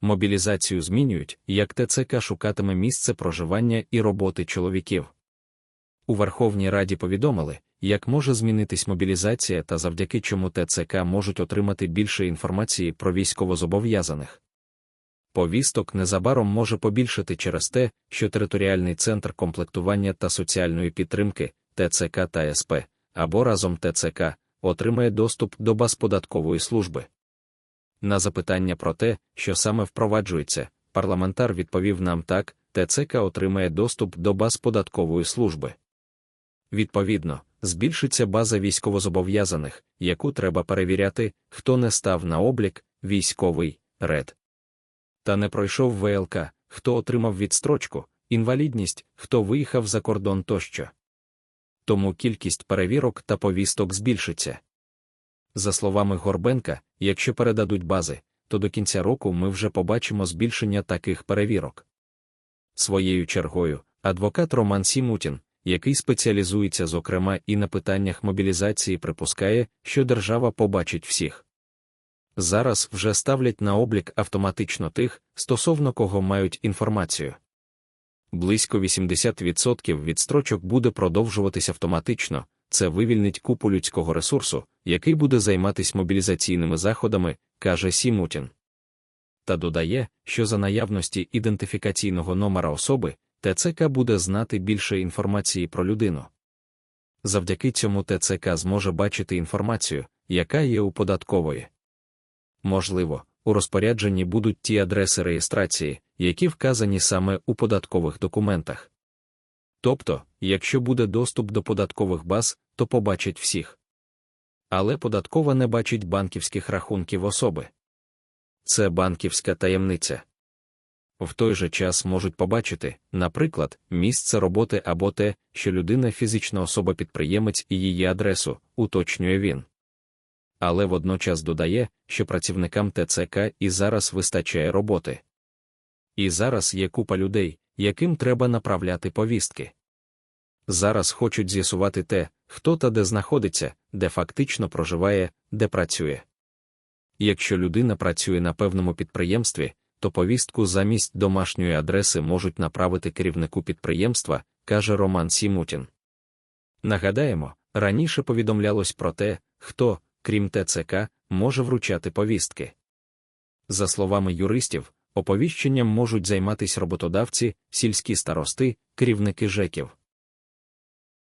мобілізацію змінюють, як ТЦК шукатиме місце проживання і роботи чоловіків. У Верховній Раді повідомили, як може змінитись мобілізація та завдяки чому ТЦК можуть отримати більше інформації про військовозобов'язаних. Повісток незабаром може побільшити через те, що територіальний центр комплектування та соціальної підтримки ТЦК та СП або разом ТЦК отримає доступ до баз податкової служби. На запитання про те, що саме впроваджується, парламентар відповів нам так: ТЦК отримає доступ до баз податкової служби. Відповідно, збільшиться база військовозобов'язаних, яку треба перевіряти, хто не став на облік, військовий ред. Та не пройшов ВЛК, хто отримав відстрочку, інвалідність, хто виїхав за кордон тощо. Тому кількість перевірок та повісток збільшиться. За словами Горбенка, якщо передадуть бази, то до кінця року ми вже побачимо збільшення таких перевірок. Своєю чергою, адвокат Роман Сімутін, який спеціалізується зокрема і на питаннях мобілізації, припускає, що держава побачить всіх. Зараз вже ставлять на облік автоматично тих, стосовно кого мають інформацію. Близько 80% відстрочок буде продовжуватись автоматично, це вивільнить купу людського ресурсу, який буде займатися мобілізаційними заходами, каже Сімутін. Та додає, що за наявності ідентифікаційного номера особи ТЦК буде знати більше інформації про людину. Завдяки цьому ТЦК зможе бачити інформацію, яка є у податкової. Можливо, у розпорядженні будуть ті адреси реєстрації, які вказані саме у податкових документах. Тобто, якщо буде доступ до податкових баз, то побачать всіх. Але податкова не бачить банківських рахунків особи. Це банківська таємниця. В той же час можуть побачити, наприклад, місце роботи або те, що людина фізична особа-підприємець і її адресу, уточнює він. Але водночас додає, що працівникам ТЦК і зараз вистачає роботи. І зараз є купа людей, яким треба направляти повістки. Зараз хочуть з'ясувати те, хто та де знаходиться, де фактично проживає, де працює. Якщо людина працює на певному підприємстві, то повістку замість домашньої адреси можуть направити керівнику підприємства, каже Роман Сімутін. Нагадаємо, раніше повідомлялось про те, хто, крім ТЦК, може вручати повістки. За словами юристів, оповіщенням можуть займатися роботодавці, сільські старости, керівники ЖЕКів.